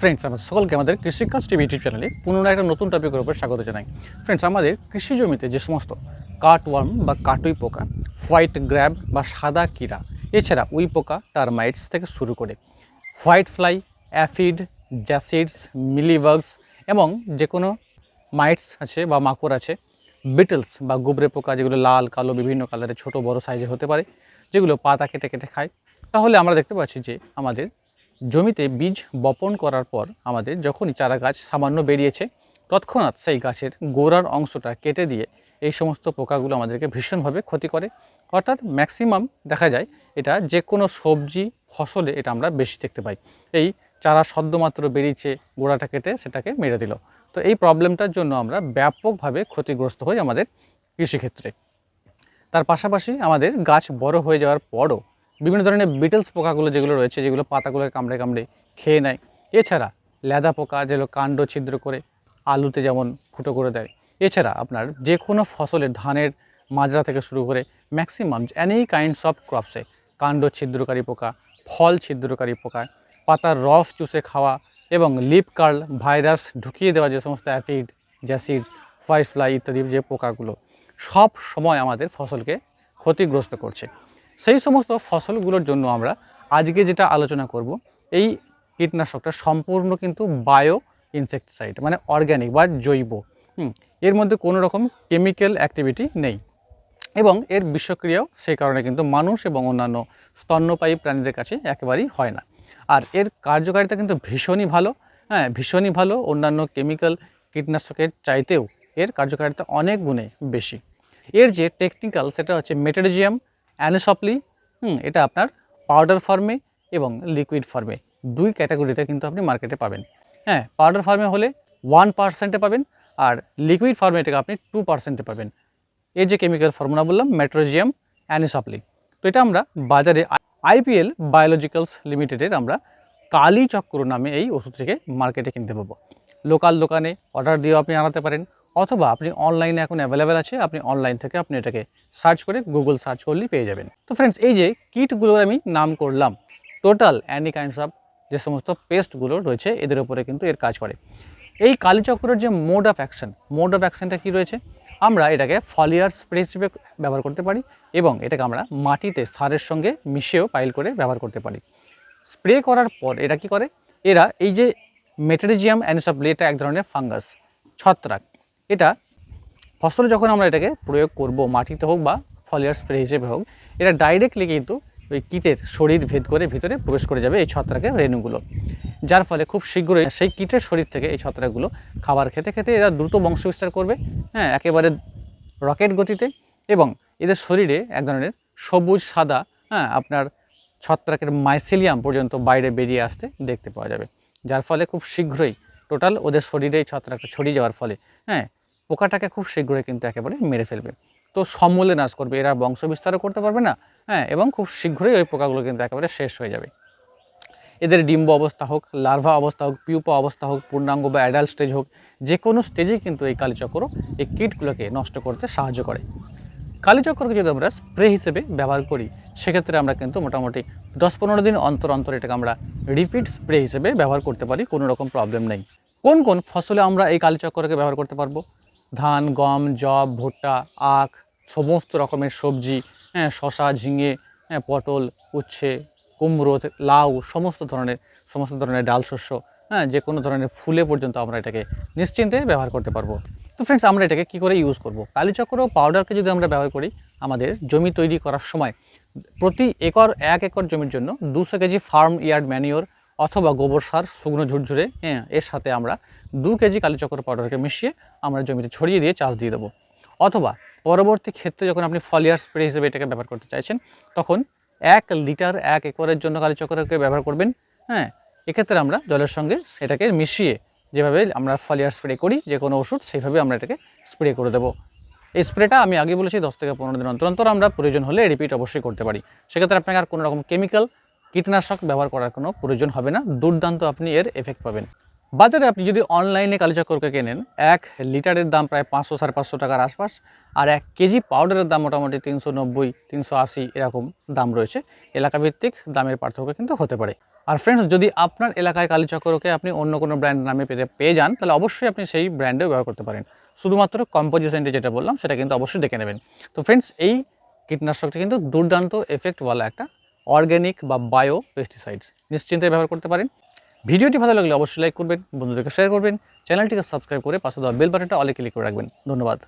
Friends আমাদের সকলকে আমাদের কৃষিকাজ টিভি ইউটিউব চ্যানেলে পুনরায় একটা নতুন টপিকের উপর স্বাগত জানাই। ফ্রেন্ডস আমাদের কৃষি জমিতে যে সমস্ত কাটওয়ার্ম বা কাটুই পোকা হোয়াইট গ্র্যাব বা সাদা কীরা এছাড়া উই পোকা টার্মাইটস থেকে শুরু করে white fly aphid jassids mealybugs এবং যে কোনো মাইটস আছে বা মাকড় আছে বিটলস বা গুবরে পোকা যেগুলো লাল, কালো, বিভিন্ন কালারের ছোট বড় সাইজে হতে পারে, যেগুলো পাতা কেটে কেটে খায়, তাহলে আমরা দেখতে পাচ্ছি যে আমাদের জমিতে বীজ বপন করার পর আমাদের যখনই চারা গাছ সামান্য বেরিয়েছে, তৎক্ষণাৎ সেই গাছের গোড়ার অংশটা কেটে দিয়ে এই সমস্ত পোকাগুলো আমাদেরকে ভীষণভাবে ক্ষতি করে। অর্থাৎ ম্যাক্সিমাম দেখা যায় এটা যে কোনো সবজি, ফসলে এটা আমরা বেশি দেখতে পাই। এই চারা সদ্যমাত্র বেরিয়েছে, গোড়াটা কেটে সেটাকে মেরে দিল। তো এই প্রবলেমটার জন্য আমরা ব্যাপকভাবে ক্ষতিগ্রস্ত হই আমাদের কৃষিক্ষেত্রে। তার পাশাপাশি আমাদের গাছ বড় হয়ে যাওয়ার পরও বিভিন্ন ধরনের বিটলস পোকাগুলো যেগুলো রয়েছে, যেগুলো পাতাগুলোকে কামড়ে কামড়ে খেয়ে নেয়। এছাড়া লেদা পোকা যেগুলো কাণ্ড ছিদ্র করে আলুতে যেমন ফুটো করে দেয়। এছাড়া আপনার যে কোনো ফসলের ধানের মাজরা থেকে শুরু করে ম্যাক্সিমাম অ্যানি কাইন্ডস অফ ক্রপসে কাণ্ড ছিদ্রকারী পোকা, ফল ছিদ্রকারী পোকা, পাতার রস চুষে খাওয়া এবং লিপ কার্ল ভাইরাস ঢুকিয়ে দেওয়া যে সমস্ত অ্যাফিড জ্যাসিড হোয়াইট ফ্লাই ইত্যাদি যে পোকাগুলো সব সময় আমাদের ফসলকে ক্ষতিগ্রস্ত করছে। সেই সমস্ত ফসলগুলোর জন্য আমরা আজকে যেটা আলোচনা করব, এই কীটনাশকটা সম্পূর্ণ কিন্তু বায়ো ইনসেকটিসাইড মানে অর্গ্যানিক বা জৈব এর মধ্যে কোনো রকম কেমিক্যাল অ্যাক্টিভিটি নেই। এবং এর বিষক্রিয়াও সেই কারণে কিন্তু মানুষ এবং অন্যান্য স্তন্যপায়ী প্রাণীদের কাছে একেবারেই হয় না। আর এর কার্যকারিতা কিন্তু ভীষণই ভালো হ্যাঁ ভীষণই ভালো, অন্যান্য কেমিক্যাল কীটনাশকের চাইতেও এর কার্যকারিতা অনেক গুণে বেশি। এর যে টেকনিক্যাল সেটা হচ্ছে মেটেরিজিয়াম অ্যানোসপলি হুম, এটা আপনার পাউডার ফর্মে এবং লিকুইড ফর্মে। দুই ক্যাটাগরিতে কিন্তু আপনি মার্কেটে পাবেন। হ্যাঁ পাউডার ফর্মে হলে ওয়ান পার্সেন্টে পাবেন আর লিকুইড ফর্মে এটাকে আপনি টু পার্সেন্টে পাবেন। এর যে কেমিক্যাল ফর্মুলা বললাম মেট্রোজিয়াম অ্যানিসপলি তো এটা আমরা বাজারে আইপিএল বায়োলজিক্যালস লিমিটেডের আমরা কালী চক্র নামে এই ওষুধটিকে মার্কেটে কিনতে পাবো। লোকাল দোকানে অর্ডার দিয়েও আপনি আনাতে পারেন। অথবা আপনি অনলাইনে এখন অ্যাভেলেবেল আছে, আপনি অনলাইন থেকে আপনি এটাকে সার্চ করে গুগল সার্চ করলেই পেয়ে যাবেন। তো ফ্রেন্ডস এই যে কিটগুলোর আমি নাম করলাম টোটাল অ্যানি কাইন্ডস অফ যে সমস্ত পেস্টগুলো রয়েছে, এদের উপরে কিন্তু এর কাজ করে। এই কালীচক্রের যে mode of action mode of অ্যাকশনটা কী রয়েছে? আমরা এটাকে ফলিয়ার স্প্রে হিসেবে ব্যবহার করতে পারি এবং এটাকে আমরা মাটিতে সারের সঙ্গে মিশিয়েও পাইল করে ব্যবহার করতে পারি। স্প্রে করার পর এটা কি করে? এরা এই যে মেটেরিজিয়াম অ্যানিসপলি এটা এক ধরনের ফাঙ্গাস ছত্রাক। এটা ফসলে যখন আমরা এটাকে প্রয়োগ করব, মাটিতে হোক বা ফলিয়ার স্প্রে হিসেবে হোক, এটা ডাইরেক্টলি কিন্তু ওই কীটের শরীর ভেদ করে ভিতরে প্রবেশ করে যাবে এই ছত্রাকের রেণুগুলো। যার ফলে খুব শীঘ্রই সেই কীটের শরীর থেকে এই ছত্রাকগুলো খাবার খেতে খেতে এরা দ্রুত বংশবিস্তার করবে হ্যাঁ একেবারে রকেট গতিতে এবং এদের শরীরে এক ধরনের সবুজ, সাদা হ্যাঁ আপনার ছত্রাকের মাইসেলিয়াম পর্যন্ত বাইরে বেরিয়ে আসতে দেখতে পাওয়া যাবে। যার ফলে খুব শীঘ্রই টোটাল ওদের শরীরে এই ছত্রাকটা ছড়িয়ে যাওয়ার ফলে হ্যাঁ পোকাটাকে খুব শীঘ্রই কিন্তু একেবারে মেরে ফেলবে। তো সমূলে নাশ করবে, এরা বংশ বিস্তারও করতে পারবে না হ্যাঁ এবং খুব শীঘ্রই ওই পোকাগুলো কিন্তু একেবারে শেষ হয়ে যাবে। এদের ডিম্ব অবস্থা হোক, লার্ভা অবস্থা হোক, পিউপা অবস্থা হোক, পূর্ণাঙ্গ বা অ্যাডাল্ট স্টেজ হোক, যে কোনো স্টেজে কিন্তু এই কালীচক্র এই কীটগুলোকে নষ্ট করতে সাহায্য করে। কালীচক্রকে যদি আমরা স্প্রে হিসেবে ব্যবহার করি, সেক্ষেত্রে আমরা কিন্তু মোটামুটি দশ পনেরো দিন অন্তর অন্তর এটাকে আমরা রিপিট স্প্রে হিসেবে ব্যবহার করতে পারি, কোনো রকম প্রবলেম নেই। কোন কোন ফসলে আমরা এই কালীচক্রকে ব্যবহার করতে পারব? ধান, গম জব ভুট্টা, আখ, সমস্ত রকমের সবজি হ্যাঁ শশা ঝিঙে হ্যাঁ পটল, উচ্ছে, কুমড়ো, লাউ, সমস্ত ধরনের সমস্ত ধরনের ডাল শস্য হ্যাঁ যে কোনো ধরনের ফুলে পর্যন্ত আমরা এটাকে নিশ্চিন্তে ব্যবহার করতে পারব। তো ফ্রেন্ডস আমরা এটাকে কী করে ইউজ করব? কালীচক্র পাউডারকে যদি আমরা ব্যবহার করি, আমাদের জমি তৈরি করার সময় প্রতি একর এক একর জমির জন্য দুশো কেজি ফার্ম ইয়ার্ড ম্যানিওর অথবা গোবর সার, শুকনো ঝুরঝুরে হ্যাঁ এর সাথে আমরা দু কেজি কালীচক্র পাউডারকে মিশিয়ে আমরা জমিতে ছড়িয়ে দিয়ে চাষ দিয়ে দেবো। অথবা পরবর্তী ক্ষেত্রে যখন আপনি ফলিয়ার স্প্রে হিসেবে এটাকে ব্যবহার করতে চাইছেন, তখন এক লিটার এক একরের জন্য কালীচক্রকে ব্যবহার করবেন হ্যাঁ এক্ষেত্রে আমরা জলের সঙ্গে সেটাকে মিশিয়ে যেভাবে আমরা ফলিয়ার স্প্রে করি, যে কোনো ওষুধ সেইভাবে আমরা এটাকে স্প্রে করে দেবো। এই স্প্রেটা আমি আগে বলেছি, দশ থেকে পনেরো দিন অন্তর অন্তর আমরা প্রয়োজন হলে রিপিট অবশ্যই করতে পারি। সেক্ষেত্রে আপনাকে আর কোনো রকম কেমিক্যাল কীটনাশক ব্যবহার করার কোনো প্রয়োজন হবে না। দুর্দান্ত আপনি এর এফেক্ট পাবেন। বাজারে আপনি যদি অনলাইনে কালীচক্রকে কেনেন, এক লিটারের দাম প্রায় পাঁচশো সাড়ে পাঁচশো টাকার আশপাশ আর এক কেজি পাউডারের দাম মোটামুটি তিনশো নব্বই, তিনশো আশি এরকম দাম রয়েছে। এলাকাভিত্তিক দামের পার্থক্য কিন্তু হতে পারে। আর ফ্রেন্ডস যদি আপনার এলাকায় কালীচক্রকে আপনি অন্য কোনো ব্র্যান্ড নামে পেতে পেয়ে যান, তাহলে অবশ্যই আপনি সেই ব্র্যান্ডেও ব্যবহার করতে পারেন। শুধুমাত্র কম্পোজিশনটি যেটা বললাম, সেটা কিন্তু অবশ্যই দেখে নেবেন। তো ফ্রেন্ডস এই কীটনাশকটি কিন্তু দুর্দান্ত এফেক্টওয়ালা একটা অর্গ্যানিক বা বায়ো পেস্টিসাইডস। নিশ্চিন্তে ব্যবহার করতে পারেন। ভিডিওটি ভালো লাগলে অবশ্যই লাইক করবেন, বন্ধুদেরকে শেয়ার করবেন। চ্যানেলটিকে সাবস্ক্রাইব করে পাশে দেওয়া বেল বাটনটা অলে ক্লিক করে রাখবেন। ধন্যবাদ।